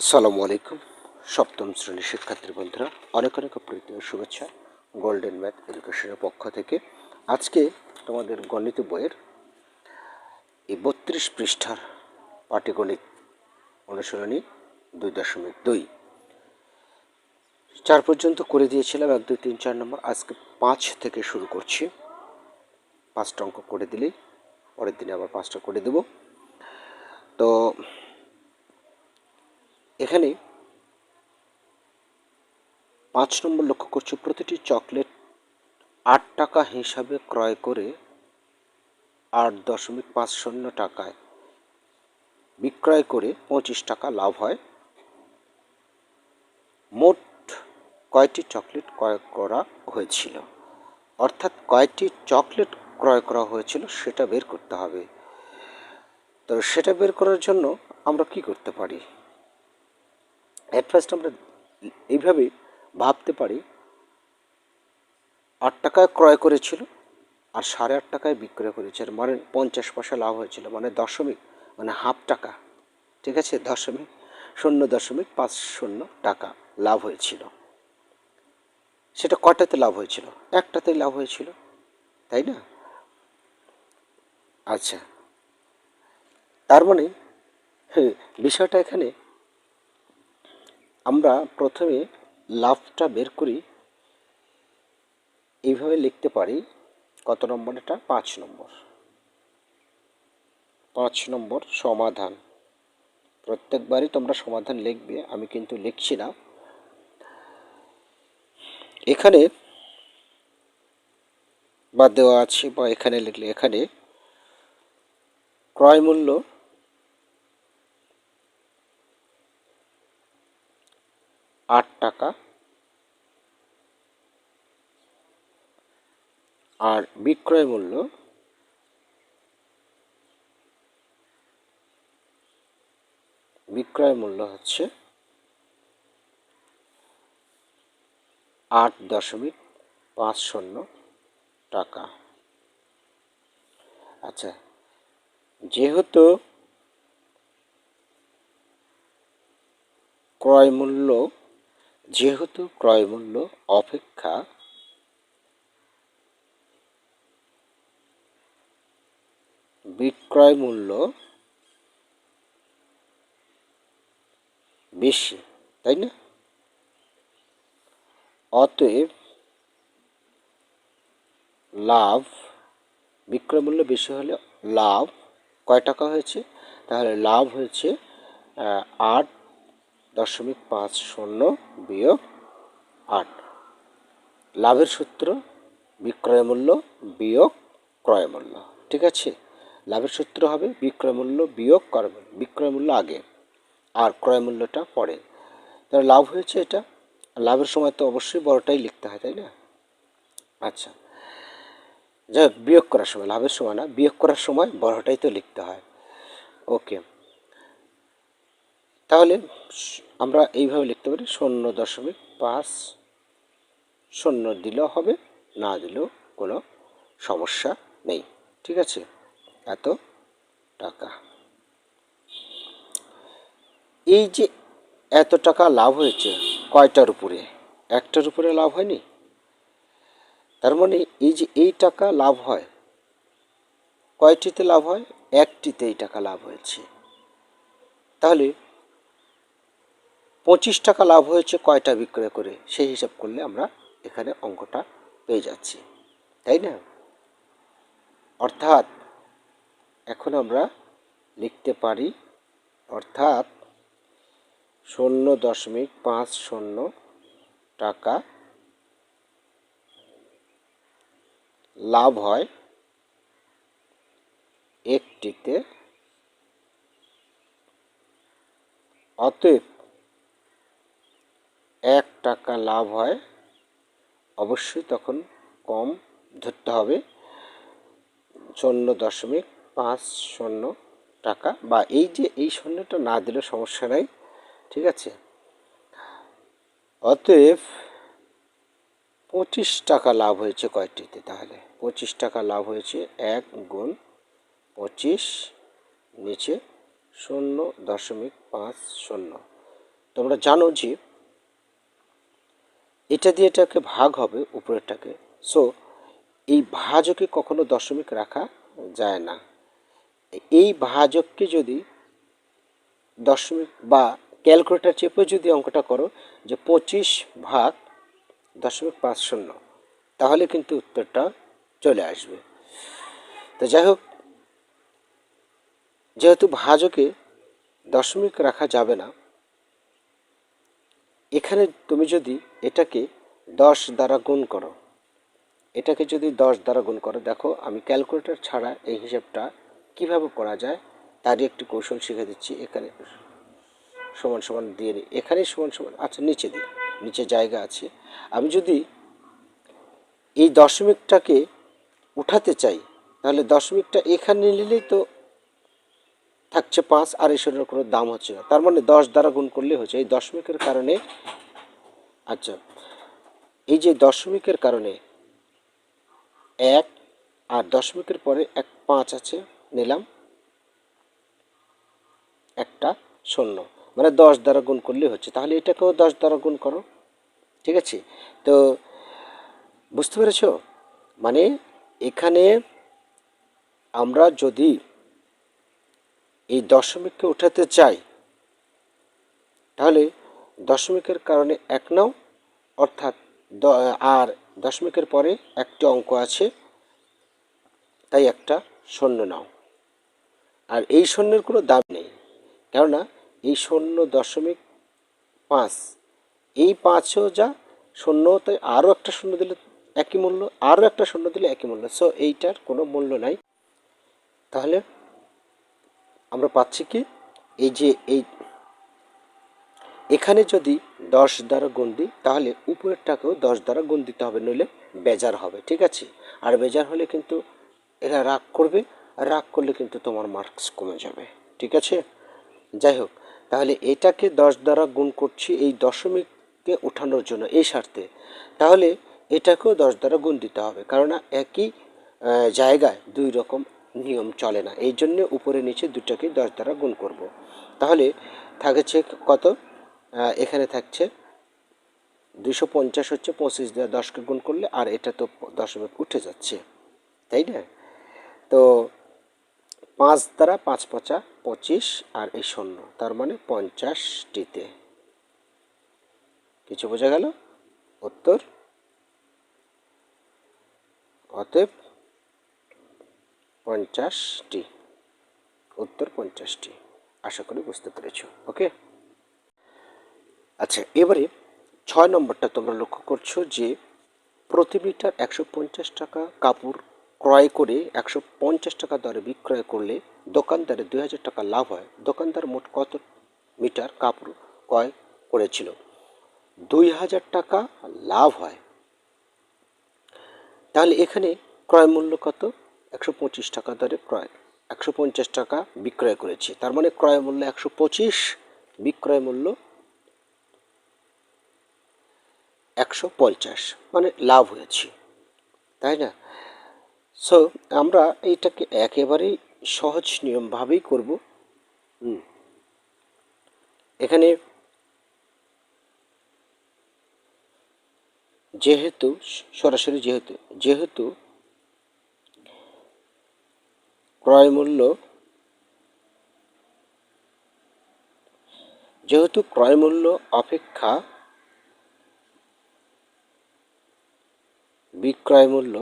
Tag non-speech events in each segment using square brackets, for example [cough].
আসসালামু আলাইকুম। সপ্তম শ্রেণির শিক্ষার্থী বন্ধুরা, অনেক অনেক প্রীতি ও শুভেচ্ছা। গোল্ডেন ম্যাথ এডুকেশনের পক্ষ থেকে আজকে তোমাদের গণিত বইয়ের এই বত্রিশ পৃষ্ঠার পাটিগণিত অনুশীলনী দুই দশমিক দুই। চার পর্যন্ত করে দিয়েছিলাম, এক, দুই, তিন, চার নম্বর। আজকে পাঁচ থেকে শুরু করছি। পাঁচটা অঙ্ক করে দিলেই পরের দিনে আবার পাঁচটা করে দেব। তো এখানে পাঁচ নম্বর লক্ষ্য করছি, প্রতিটি চকলেট আট টাকা হিসাবে ক্রয় করে আট দশমিক পাঁচ শূন্য টাকায় বিক্রয় করে পঁচিশ টাকা লাভ হয়। মোট কয়টি চকলেট ক্রয় করা হয়েছিল? অর্থাৎ কয়টি চকলেট ক্রয় করা হয়েছিল সেটা বের করতে হবে। তো সেটা বের করার জন্য আমরা কি করতে পারি? অ্যাট ফার্স্ট আমরা এইভাবে ভাবতে পারি, আট টাকায় ক্রয় করেছিল আর সাড়ে আট টাকায় বিক্রয় করেছে মানে পঞ্চাশ পয়সা লাভ হয়েছিল মানে দশমিক মানে হাফ টাকা, ঠিক আছে? দশমিক, শূন্য দশমিক পাঁচ শূন্য টাকা লাভ হয়েছিল। সেটা কটাতে লাভ হয়েছিল? একটাতেই লাভ হয়েছিল, তাই না? আচ্ছা তার মানে হ্যাঁ বিষয়টা এখানে আমরা প্রথমে লাভটা বের করি। এইভাবে লিখতে পারি, কত নম্বর এটা? পাঁচ নম্বর। পাঁচ নম্বর সমাধান। প্রত্যেকবারই তোমরা সমাধান লিখবে, আমি কিন্তু লিখছি না। এখানে বা দেওয়া আছে বা এখানে লিখলে এখানে ক্রয় আট টাকা। আর বিক্রয় মূল্য বিক্রয় মূল্য হচ্ছে আট দশমিক পাঁচ শূন্য টাকা। আচ্ছা যেহেতু ক্রয় মূল্য যেহেতু ক্রয়মূল্য অপেক্ষা, বিক্রয় মূল্য বেশি, তাই না? অতএব লাভ, বিক্রয় মূল্য বেশি হলে লাভ কয় টাকা হয়েছে? তাহলে লাভ হয়েছে আট দশমিক পাঁচ শূন্য বিয়োগ আট। লাভের সূত্র বিক্রয় মূল্য বিয়োগ ক্রয় মূল্য, ঠিক আছে? লাভের সূত্র হবে বিক্রয় মূল্য বিয়োগ ক্রয় বিক্রয় মূল্য আগে আর ক্রয় মূল্যটা পরে। তাহলে লাভ হয়েছে এটা? লাভের সময় তো অবশ্যই বড়টাই লিখতে হয়, তাই না? আচ্ছা যাই বিয়োগ করার সময়, লাভের সময় না, বিয়োগ করার সময় বড়টাই তো লিখতে হয়। ওকে। তাহলে আমরা এইভাবে লিখতে পারি, শূন্য দশমিক পাঁচ। শূন্য দিলেও হবে, না দিলেও কোনো সমস্যা নেই। ঠিক আছে? এত টাকা। এই যে এত টাকা লাভ হয়েছে, কয়টার উপরে? একটার উপরে লাভ হয়নি? তার মানে এই যে এই টাকা লাভ হয়, কয়টিতে লাভ হয়? একটিতে এই টাকা লাভ হয়েছে। তাহলে পঁচিশ টাকা লাভ হয়েছে কয়টা বিক্রয় করে? সেই হিসাব করলে আমরা এখানে অঙ্কটা পেয়ে যাচ্ছি। তাই না? অর্থাৎ এখন আমরা লিখতে পারি, অর্থাৎ শূন্য দশমিক পাঁচ শূন্য টাকা লাভ হয় একটিতে। অতএব এক টাকা লাভ হয়, অবশ্যই তখন কম ধরতে হবে। শূন্য দশমিক পাঁচ শূন্য টাকা বা এই যে এই শূন্যটা না দিলে সমস্যা নাই, ঠিক আছে? অতএব পঁচিশ টাকা লাভ হয়েছে কয়টিতে তাহলে? পঁচিশ টাকা লাভ হয়েছে এক গুণ পঁচিশ নিচে শূন্য দশমিক পাঁচ শূন্য। তোমরা জানো যে এটা দিয়ে এটাকে ভাগ হবে, উপরেরটাকে। সো এই ভাজকে কখনো দশমিক রাখা যায় না। এই ভাজককে যদি দশমিক বা ক্যালকুলেটার চেপে যদি অঙ্কটা করো যে পঁচিশ ভাগ দশমিক পাঁচ শূন্য, তাহলে কিন্তু উত্তরটা চলে আসবে। তো যাই হোক, যেহেতু ভাজকে দশমিক রাখা যাবে না এখানে তুমি যদি এটাকে দশ দ্বারা গুণ করো, এটাকে যদি দশ দ্বারা গুণ করো, দেখো আমি ক্যালকুলেটর ছাড়া এই হিসাবটা কীভাবে করা যায় তারই একটি কৌশল শিখে দিচ্ছি, এখানে সমান সমান দিয়ে নিই এখানে সমান সমান আচ্ছা নিচে দিই, নিচে জায়গা আছে। আমি যদি এই দশমিকটাকে উঠাতে চাই, তাহলে দশমিকটা এখানে নিলেই তো থাকছে পাঁচ আর এই কোনো দাম হচ্ছে না। তার মানে দশ দ্বারা গুণ করলে হচ্ছে এই দশমিকের কারণে আচ্ছা এই যে দশমিকের কারণে এক আর দশমিকের পরে এক পাঁচ আছে, নিলাম। একটা শূন্য। মানে দশ দ্বারা গুণ করলে হচ্ছে। তাহলে এটাকেও দশ দ্বারা গুণ করো। ঠিক আছে? তো বুঝতে পেরেছ? মানে এখানে আমরা যদি এই দশমিককে উঠাতে চাই, তাহলে দশমিকের কারণে এক নাও অর্থাৎ আর দশমিকের পরে একটি অঙ্ক আছে, তাই একটা শূন্য নাও। আর এই শূন্যের কোনো দাম নেই, কেননা এই শূন্য দশমিক পাঁচ, এই পাঁচও যা শূন্য, তাই আরও একটা শূন্য দিলে একই মূল্য, আরও একটা শূন্য দিলে একই মূল্য সো এইটার কোনো মূল্য নাই। তাহলে আমরা পাচ্ছি কি? এই যে এই, এখানে যদি দশ দ্বারা গুণ দিই, তাহলে উপরেরটাকেও দশ দ্বারা গুণ দিতে হবে, নইলে বেজার হবে, ঠিক আছে? আর বেজার হলে কিন্তু এরা রাগ করবে রাগ করলে কিন্তু তোমার মার্কস কমে যাবে, ঠিক আছে? যাই হোক, তাহলে এটাকে দশ দ্বারা গুণ করছি এই দশমিককে উঠানোর জন্য, এই স্বার্থে, তাহলে এটাকেও দশ দ্বারা গুণ দিতে হবে কারণ একই জায়গায় দুই রকম নিয়ম চলে না। এই জন্য উপরে নিচে দুটাকে দশ দ্বারা গুণ করব। তাহলে থাকছে কত? এখানে থাকছে দুশো পঞ্চাশ হচ্ছে পঁচিশ দ্বারা দশকে গুণ করলে আর এটা তো দশমিক উঠে যাচ্ছে, তাই না? তো পাঁচ দ্বারা পাঁচ পঁচা পঁচিশ আর এই শূন্য, তার মানে পঞ্চাশটিতে। কিছু বোঝা গেল? উত্তর? অতএব পঞ্চাশটি। উত্তর পঞ্চাশটি। আশা করি বুঝতে পেরেছ। ওকে? আচ্ছা এবারে ছয় নম্বরটা তোমরা লক্ষ্য করছ যে প্রতি মিটার একশো পঞ্চাশ টাকা কাপড় ক্রয় করে একশো পঞ্চাশ টাকা দরে বিক্রয় করলে দোকানদারে দুই হাজার টাকা লাভ হয়। দোকানদার মোট কত মিটার কাপড় ক্রয় করেছিল? দুই হাজার টাকা লাভ হয়। তাহলে এখানে ক্রয় মূল্য কত? একশো পঁচিশ টাকা দরে ক্রয়, একশো পঞ্চাশ টাকা বিক্রয় করেছি। তার মানে ক্রয় মূল্য একশো পঁচিশ, বিক্রয় মূল্য একশো পঞ্চাশ মানে লাভ হয়েছে। তাই না? সো আমরা এইটাকে একেবারেই সহজ নিয়মভাবেই করব। হুম। এখানে যেহেতু, সরাসরি যেহেতু যেহেতু ক্রয় মূল্য যেহেতু ক্রয় মূল্য অপেক্ষা বিক্রয় মূল্য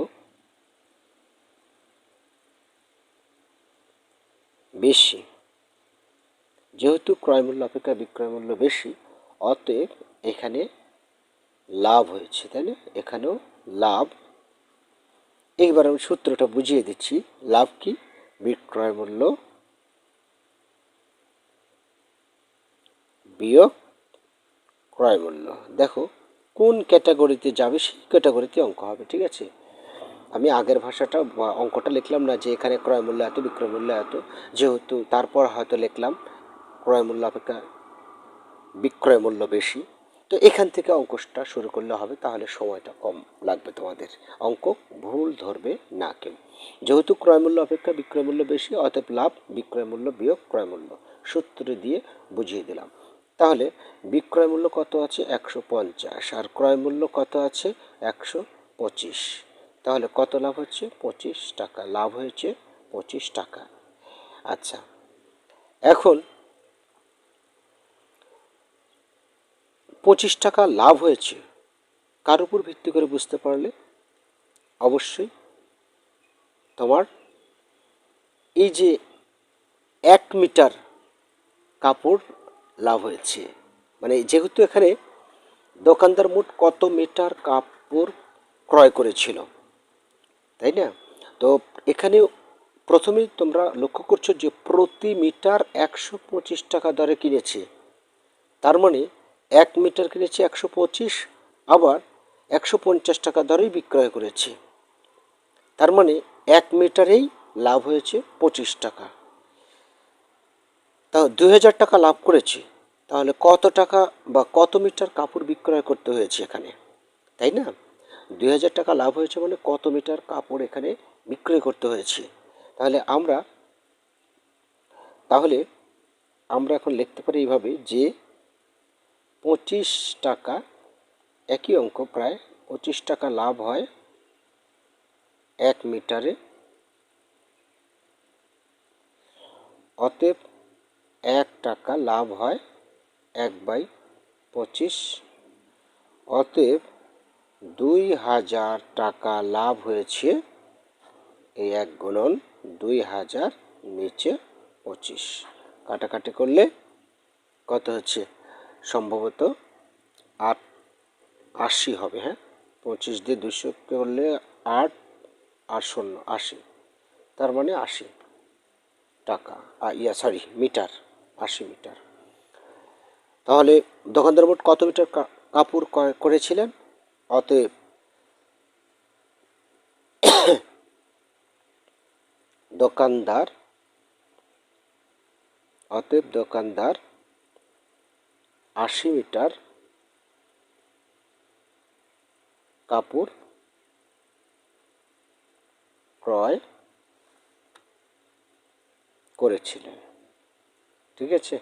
বেশি, যেহেতু ক্রয় মূল্য অপেক্ষা বিক্রয় মূল্য বেশি, অতএব এখানে লাভ হয়েছে, তাই না? এখানেও লাভ। এইবার আমি সূত্রটা বুঝিয়ে দিচ্ছি, লাভ কি? বিক্রয় মূল্য বিয়োগ ক্রয় মূল্য। দেখো, কোন ক্যাটাগরিতে যাবে সেই ক্যাটাগরিতে অঙ্ক হবে, ঠিক আছে? আমি আগের ভাষাটা অঙ্কটা লিখলাম না যে এখানে ক্রয় মূল্য এত, বিক্রয় মূল্য এত। যেহেতু তারপর হয়তো লিখলাম, ক্রয় মূল্য অপেক্ষা বিক্রয় মূল্য বেশি। তো এখান থেকে অঙ্কটা শুরু করলে হবে, তাহলে সময়টা কম লাগবে তোমাদের। অঙ্ক ভুল ধরবে না কেউ। যেহেতু ক্রয় মূল্য অপেক্ষা বিক্রয় মূল্য বেশি, অতএব লাভ, বিক্রয় মূল্য বিয়োগ ক্রয় মূল্য। সূত্র দিয়ে বুঝিয়ে দিলাম। তাহলে বিক্রয় মূল্য কত আছে? একশো পঞ্চাশ। আর ক্রয় মূল্য কত আছে? একশো পঁচিশ। তাহলে কত লাভ হচ্ছে? পঁচিশ টাকা। লাভ হয়েছে পঁচিশ টাকা। আচ্ছা। এখন পঁচিশ টাকা লাভ হয়েছে, কার উপর ভিত্তি করে বুঝতে পারলে? অবশ্যই তোমার এই যে এক মিটার কাপড় লাভ হয়েছে। মানে যেহেতু এখানে দোকানদার মোট কত মিটার কাপড় ক্রয় করেছিল, তাই না? তো এখানে প্রথমেই তোমরা লক্ষ্য করছ যে প্রতি মিটার একশো পঁচিশ টাকা দরে কিনেছে। তার মানে এক মিটার কিনেছি একশো পঁচিশ, আবার একশো পঞ্চাশ টাকা দরেই বিক্রয় করেছি। তার মানে এক মিটারেই লাভ হয়েছে পঁচিশ টাকা। তাও দু হাজার টাকা লাভ করেছি, তাহলে কত টাকা বা কত মিটার কাপড় বিক্রয় করতে হয়েছে এখানে? তাই না? দুই হাজার টাকা লাভ হয়েছে মানে কত মিটার কাপড় এখানে বিক্রয় করতে হয়েছে। তাহলে আমরা তাহলে আমরা এখন লিখতে পারি এইভাবে যে পঁচিশ টাকা, একই অঙ্ক প্রায়, পঁচিশ টাকা লাভ হয় এক মিটারে। অতএব এক টাকা লাভ হয় এক বাই পঁচিশ। অতএব দুই হাজার টাকা লাভ হয়েছে, এই এক গুণন দুই হাজার নিচে পঁচিশ। কাটাকাটি করলে কত হচ্ছে? সম্ভবত আট, আশি হবে হ্যাঁ? পঁচিশ দিয়ে দুশো করলে আট, আর শূন্য, আশি। তার মানে আশি টাকা। ইয়া সরি মিটার, আশি মিটার। তাহলে দোকানদার মোট কত মিটার কাপড় করেছিলেন? অতএব দোকানদার অতএব দোকানদার আশি মিটার কাপড় ক্রয় করেছিলেন। ঠিক আছে?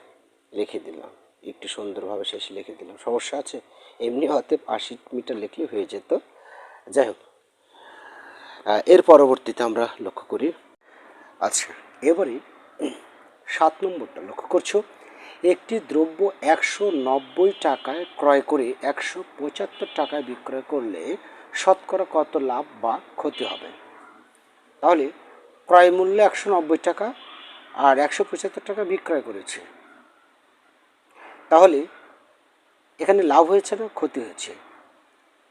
লিখে দিলাম। একটু সুন্দরভাবে শেষে লিখে দিলাম। সমস্যা আছে? এমনি অতএব আশি মিটার লিখলে হয়ে যেত। যাই হোক এর পরবর্তীতে আমরা লক্ষ্য করি। আচ্ছা এবারে সাত নম্বরটা লক্ষ্য করছ? একটি দ্রব্য একশো নব্বই টাকায় ক্রয় করে একশো পঁচাত্তর টাকায় বিক্রয় করলে শতকরা কত লাভ বা ক্ষতি হবে? তাহলে ক্রয় মূল্য একশো নব্বই টাকা আর একশো পঁচাত্তর টাকা বিক্রয় করেছে। তাহলে এখানে লাভ হয়েছে না ক্ষতি হয়েছে?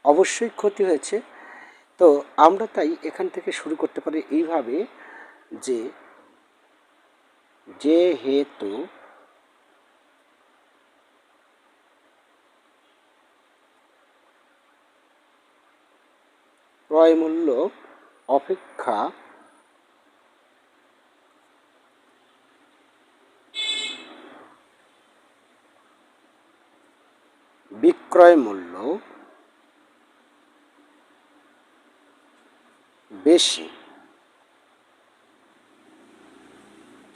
অবশ্যই ক্ষতি হয়েছে। তো আমরা তাই এখান থেকে শুরু করতে পারি এইভাবে যে, যেহেতু ক্রয় মূল্য অপেক্ষা বিক্রয় মূল্য বেশি।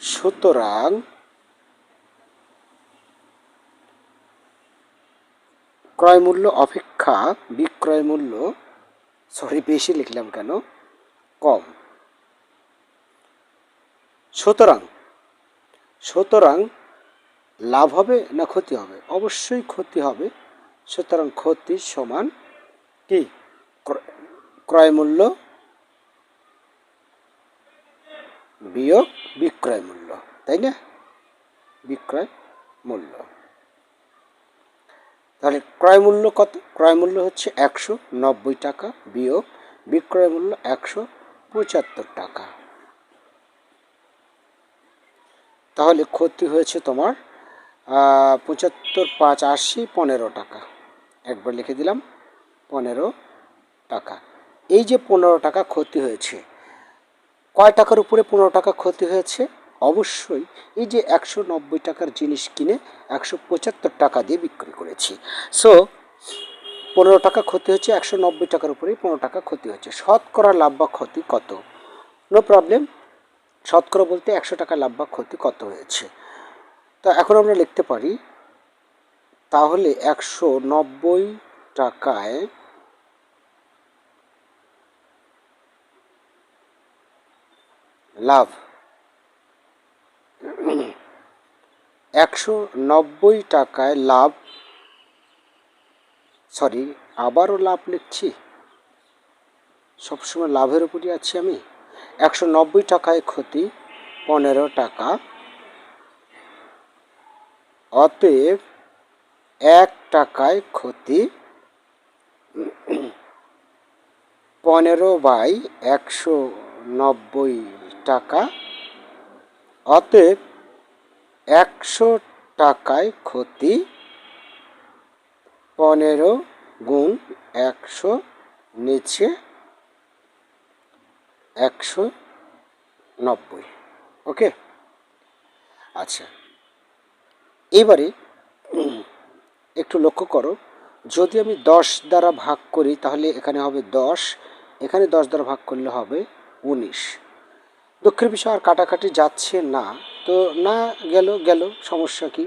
সুতরাং ক্রয় মূল্য অপেক্ষা বিক্রয় মূল্য সরি, বেশি লিখলাম কেন? কম। সুতরাং সুতরাং লাভ হবে না ক্ষতি হবে? অবশ্যই ক্ষতি হবে। সুতরাং ক্ষতি সমান কি? ক্রয় মূল্য বিয়োগ বিক্রয় মূল্য, তাই না? বিক্রয় মূল্য। তাহলে ক্রয় মূল্য কত? ক্রয় মূল্য হচ্ছে একশো নব্বই টাকা বিয়োগ বিক্রয় মূল্য একশো পঁচাত্তর টাকা। তাহলে ক্ষতি হয়েছে তোমার পঁচাত্তর পাঁচ আশি পনেরো টাকা। একবার লিখে দিলাম, পনেরো টাকা। এই যে পনেরো টাকা ক্ষতি হয়েছে, কয় টাকার উপরে পনেরো টাকা ক্ষতি হয়েছে? অবশ্যই এই যে একশো নব্বই টাকার জিনিস কিনে একশো পঁচাত্তর টাকা দিয়ে বিক্রি করেছি। সো পনেরো টাকা ক্ষতি হচ্ছে, একশো নব্বই টাকার উপরেই পনেরো টাকা ক্ষতি হচ্ছে। শতকরা লাভ বা ক্ষতি কত? নো প্রবলেম শতকরা বলতে একশো টাকা লাভ বা ক্ষতি কত হয়েছে? তো এখন আমরা লিখতে পারি, তাহলে একশো নব্বই টাকায় লাভ একশো নব্বই টাকায় লাভ। সরি আবারও লাভ লিখছি। সবসময় লাভের উপরই আছি আমি। একশো নব্বই টাকায় ক্ষতি, পনেরো টাকা। অতএব এক টাকায় ক্ষতি, পনেরো বাই একশো নব্বই টাকা। অতএব একশো টাকায় ক্ষতি, পনেরো গুণ একশো নিচে একশো নব্বই। ওকে? আচ্ছা। এবারে একটু লক্ষ্য করো, যদি আমি দশ দ্বারা ভাগ করি তাহলে এখানে হবে দশ, এখানে দশ দ্বারা ভাগ করলে হবে উনিশ। দুঃখের বিষয় আর কাটাকাটি যাচ্ছে না। তো না গেল গেল, সমস্যা কি?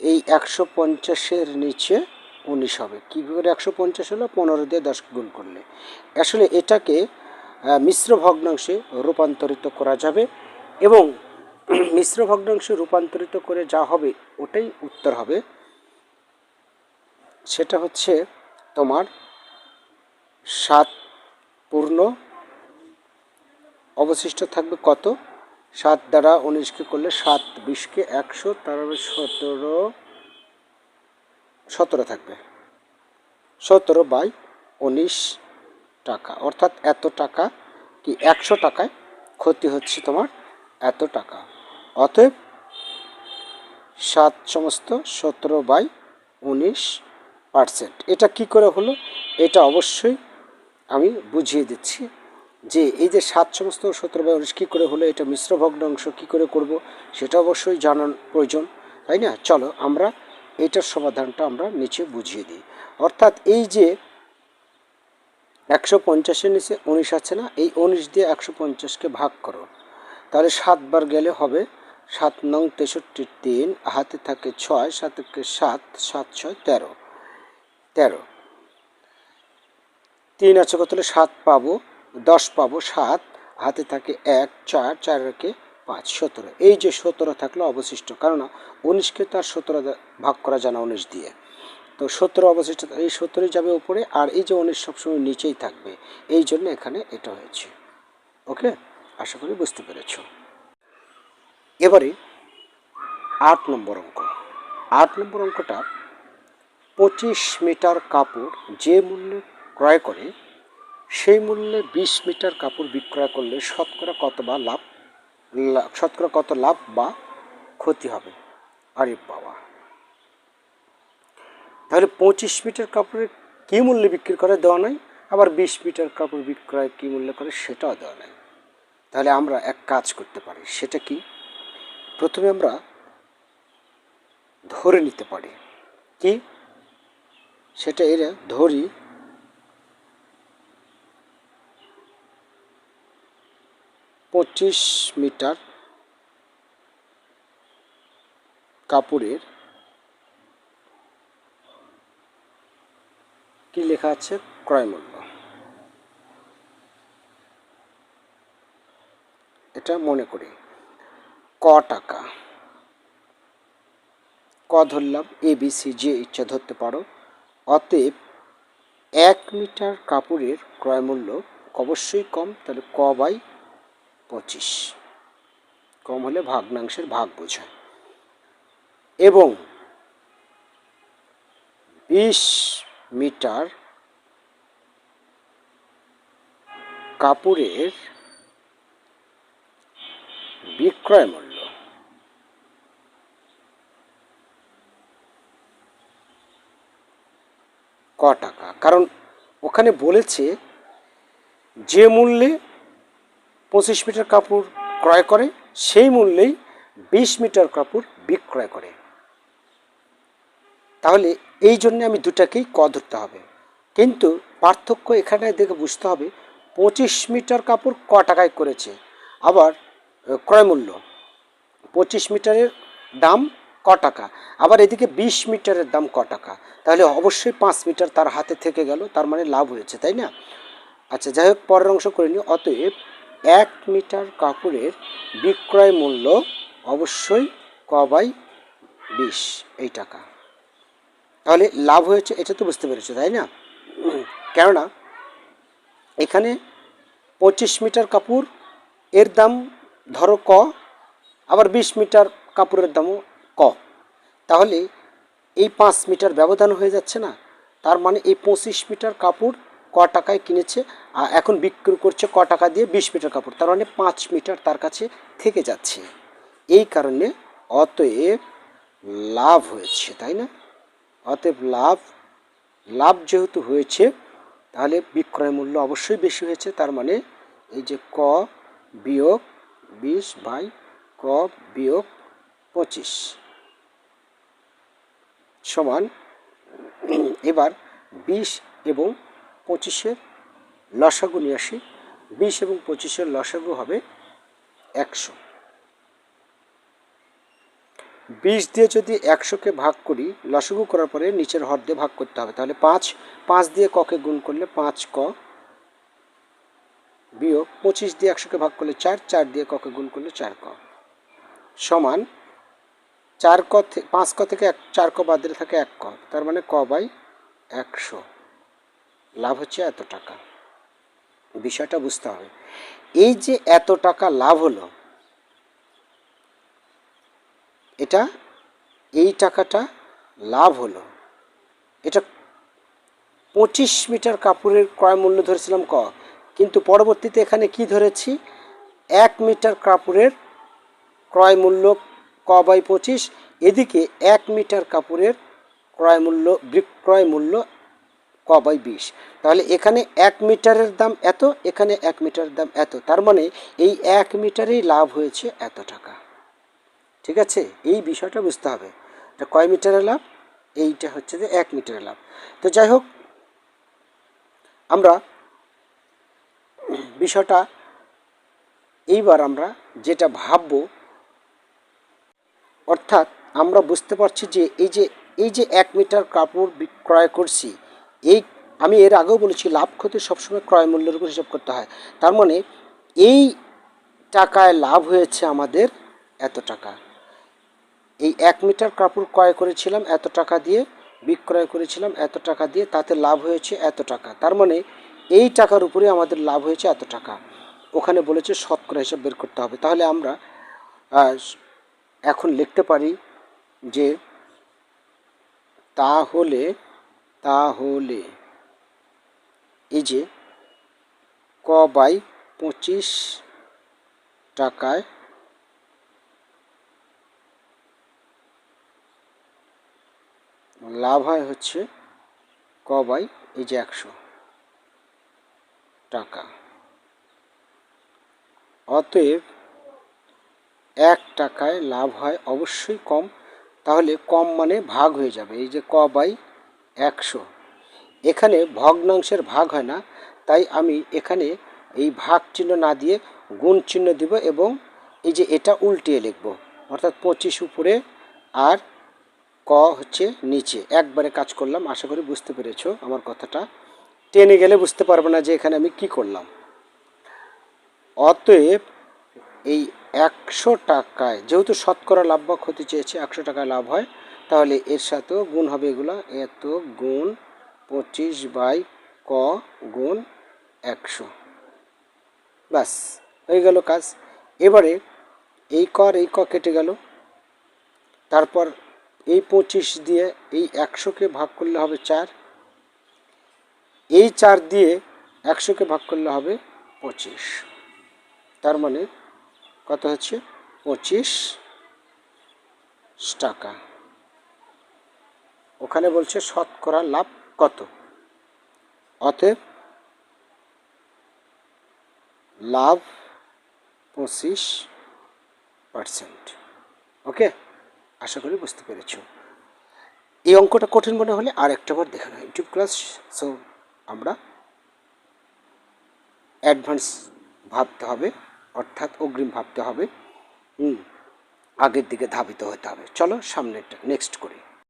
এই একশো পঞ্চাশের নিচে উনিশ হবে। কী করে একশো পঞ্চাশ হলো? পনেরো দিয়ে দশ গুণ করলে। আসলে এটাকে মিশ্র ভগ্নাংশে রূপান্তরিত করা যাবে এবং [clears throat] মিশ্র ভগ্নাংশে রূপান্তরিত করে যা হবে ওটাই উত্তর হবে। সেটা হচ্ছে তোমার সাত পূর্ণ, অবশিষ্ট থাকবে কত? সাত দ্বারা উনিশকে করলে সাত, বিশকে একশো তারপরে সতেরো সতেরো থাকবে। সতেরো বাই উনিশ টাকা। অর্থাৎ এত টাকা কি একশো টাকায় ক্ষতি হচ্ছে তোমার এত টাকা। অতএব সাত সমস্ত সতেরো বাই উনিশ পার্সেন্ট। এটা কি করে হলো? এটা অবশ্যই আমি বুঝিয়ে দিচ্ছি। যে এই যে সাত সমস্ত সতেরো বাই উনিশ কী করে হলো, এটা মিশ্র ভগ্নাংশ কী করে করব, সেটা অবশ্যই জানার প্রয়োজন, তাই না? চলো আমরা এটার সমাধানটা আমরা নিচে বুঝিয়ে দিই। অর্থাৎ এই যে একশো পঞ্চাশের নিচে উনিশ আছে না, এই উনিশ দিয়ে একশো পঞ্চাশকে ভাগ করো। তাহলে সাতবার গেলে হবে সাত নং তেষট্টি তিন, হাতে থাকে ছয় সাত থেকে সাত সাত ছয় তেরো। তেরো। তিন আছে কত সাত পাবো দশ পাবো সাত, হাতে থাকে এক, চার চার রেখে পাঁচ, সতেরো। এই যে সতেরো থাকল অবশিষ্ট কারণ উনিশকে তার সতেরো ভাগ করা যায় না উনিশ দিয়ে। তো সতেরো অবশিষ্ট, এই সতেরোই যাবে উপরে, আর এই যে উনিশ সবসময় নিচেই থাকবে, এই জন্য এখানে এটা হয়েছে। ওকে? আশা করি বুঝতে পেরেছ। এবারে আট নম্বর অঙ্ক। আট নম্বর অঙ্কটা পঁচিশ মিটার কাপড় যে মূল্যে ক্রয় করে সেই মূল্যে বিশ মিটার কাপড় বিক্রয় করলে শতকরা কত বা লাভ শতকরা কত লাভ বা ক্ষতি হবে? আরে বাবা। তাহলে পঁচিশ মিটার কাপড়ের কী মূল্যে বিক্রি করে দেওয়া নাই? আবার বিশ মিটার কাপড় বিক্রয় কী মূল্যে করে সেটাও দেওয়া নাই। তাহলে আমরা এক কাজ করতে পারি, সেটা কি? প্রথমে আমরা ধরে নিতে পারি। কি? সেটা এরা ধরি পঁচিশ মিটার কাপড়ের কি লেখা আছে? ক্রয় মূল্য। এটা মনে করি। ক টাকা। ক ধরলাম এ বি সি যে ইচ্ছা ধরতে পারো। অতএব এক মিটার কাপড়ের ক্রয় মূল্য অবশ্যই কম, তাহলে ক বাই পঁচিশ। কম হলে ভাগ্নাংশের ভাগ বোঝায় এবং বিশ মিটার কাপড়ের বিক্রয় মূল্য। ক টাকা? কারণ ওখানে বলেছে যে মূল্যে পঁচিশ মিটার কাপড় ক্রয় করে, সেই মূল্যেই বিশ মিটার কাপড় বিক্রয় করে। তাহলে এই জন্য আমি দুটাকেই ক ধরতে হবে। কিন্তু পার্থক্য এখানে দেখে বুঝতে হবে, পঁচিশ মিটার কাপড় ক টাকায় করেছে? আবার ক্রয় মূল্য। পঁচিশ মিটারের দাম ক টাকা? আবার এদিকে বিশ মিটারের দাম ক টাকা? তাহলে অবশ্যই পাঁচ মিটার তার হাতে থেকে গেল, তার মানে লাভ হয়েছে, তাই না? আচ্ছা যাই হোক, পরের অংশ করে নিই। অতএব এক মিটার কাপড়ের বিক্রয় মূল্য অবশ্যই ক বাই বিশ এই টাকা। তাহলে লাভ হয়েছে, এটা তো বুঝতে পেরেছ, তাই না? কেননা এখানে পঁচিশ মিটার কাপড়, এর দাম ধরো ক, আবার বিশ মিটার কাপড়ের দামও ক। তাহলে এই পাঁচ মিটার ব্যবধান হয়ে যাচ্ছে না? তার মানে এই পঁচিশ মিটার কাপড় ক টাকায় কিনেছে আর এখন বিক্রি করছে ক টাকা দিয়ে বিশ মিটার কাপড়। তার মানে পাঁচ মিটার তার কাছে থেকে যাচ্ছে। এই কারণে অতএব লাভ হয়েছে, তাই না? অতএব লাভ লাভ যেহেতু হয়েছে, তাহলে বিক্রয় মূল্য অবশ্যই বেশি হয়েছে। তার মানে এই যে ক বিয়োগ বিশ বাই ক বিয়োগ পঁচিশ সমান, এবার বিশ এবং পঁচিশের লসাগু নিয়ে আসি বিশ এবং পঁচিশের লসাগু হবে একশো। বিশ দিয়ে যদি একশোকে ভাগ করি, লসাগু করার পরে নিচের হর দিয়ে ভাগ করতে হবে। তাহলে পাঁচ পাঁচ দিয়ে ককে গুণ করলে পাঁচ ক বিয়োগ পঁচিশ দিয়ে একশোকে ভাগ করলে চার চার দিয়ে ককে গুণ করলে চার ক সমান চার ক পাঁচ ক থেকে এক, চার ক বাদ দিলে থাকে এক ক, তার মানে ক বাই একশো। লাভ হচ্ছে এত টাকা। বিষয়টা বুঝতে হবে। এই যে এত টাকা লাভ হলো, এটা এই টাকাটা লাভ হলো, এটা পঁচিশ মিটার কাপড়ের ক্রয় মূল্য ধরেছিলাম ক, কিন্তু পরবর্তীতে এখানে কি ধরেছি? এক মিটার কাপড়ের ক্রয় মূল্য ক বাই পঁচিশ, এদিকে এক মিটার কাপড়ের ক্রয় মূল্য, বিক্রয় মূল্য ক বাই বিশ। তাহলে এখানে এক মিটারের দাম এত, এখানে এক মিটারের দাম এত। তার মানে এই এক মিটারেই লাভ হয়েছে এত টাকা। ঠিক আছে? এই বিষয়টা বুঝতে হবে। এটা কয় মিটারের লাভ? এইটা হচ্ছে যে এক মিটারের লাভ। তো যাই হোক, আমরা বিষয়টা এইবার আমরা যেটা ভাববো, অর্থাৎ আমরা বুঝতে পারছি যে এই যে এই যে এক মিটার কাপড় বিক্রয় করছি এই আমি এর আগেও বলেছি, লাভ ক্ষতি সবসময় ক্রয় মূল্যের উপর হিসাব করতে হয়। তার মানে এই টাকায় লাভ হয়েছে আমাদের এত টাকা। এই এক মিটার কাপড় ক্রয় করেছিলাম এত টাকা দিয়ে, বিক্রয় করেছিলাম এত টাকা দিয়ে, তাতে লাভ হয়েছে এত টাকা। তার মানে এই টাকার উপরে আমাদের লাভ হয়েছে এত টাকা। ওখানে বলেছে শতকরা হিসাব বের করতে হবে। তাহলে আমরা এখন লিখতে পারি যে তাহলে তাহলে এই যে ক বাই পঁচিশ টাকায় লাভ হয় হচ্ছে ক বাই এই যে একশো টাকা। অতএব এক টাকায় লাভ হয় অবশ্যই কম, তাহলে কম মানে ভাগ হয়ে যাবে। এই যে ক বাই একশো। এখানে ভগ্নাংশের ভাগ হয় না, তাই আমি এখানে এই ভাগ চিহ্ন না দিয়ে গুণ চিহ্ন দিব এবং এই যে এটা উল্টিয়ে লিখব, অর্থাৎ পঁচিশ উপরে আর ক হচ্ছে নিচে। একবারে কাজ করলাম, আশা করি বুঝতে পেরেছ আমার কথাটা। টেনে গেলে বুঝতে পারবে না যে এখানে আমি কি করলাম। অতএব এই একশো টাকায়, যেহেতু শতকরা লাভ বা ক্ষতি চেয়েছে, একশো টাকায় লাভ হয় তাহলে এর সাথেও গুণ হবে এগুলো। এত গুণ পঁচিশ বাই ক গুণ একশো। ব্যাস, হয়ে গেল কাজ। এবারে এই কর এই ক কেটে গেল। তারপর এই পঁচিশ দিয়ে এই একশোকে ভাগ করলে হবে চার। এই চার দিয়ে একশোকে ভাগ করলে হবে পঁচিশ। তার মানে কত হচ্ছে? পঁচিশ টাকা। ওখানে বলছে শতকরা লাভ কত? অতএব লাভ পঁচিশ পার্সেন্ট। ওকে? আশা করি বুঝতে পেরেছ। এই অঙ্কটা কঠিন মনে হলে আর একটা বার দেখে নাও ইউটিউব ক্লাস সো আমরা অ্যাডভান্স ভাবতে হবে, অর্থাৎ অগ্রিম ভাবতে হবে। হুম, আগের দিকে ধাবিত হতে হবে। চলো সামনেরটা নেক্সট করি।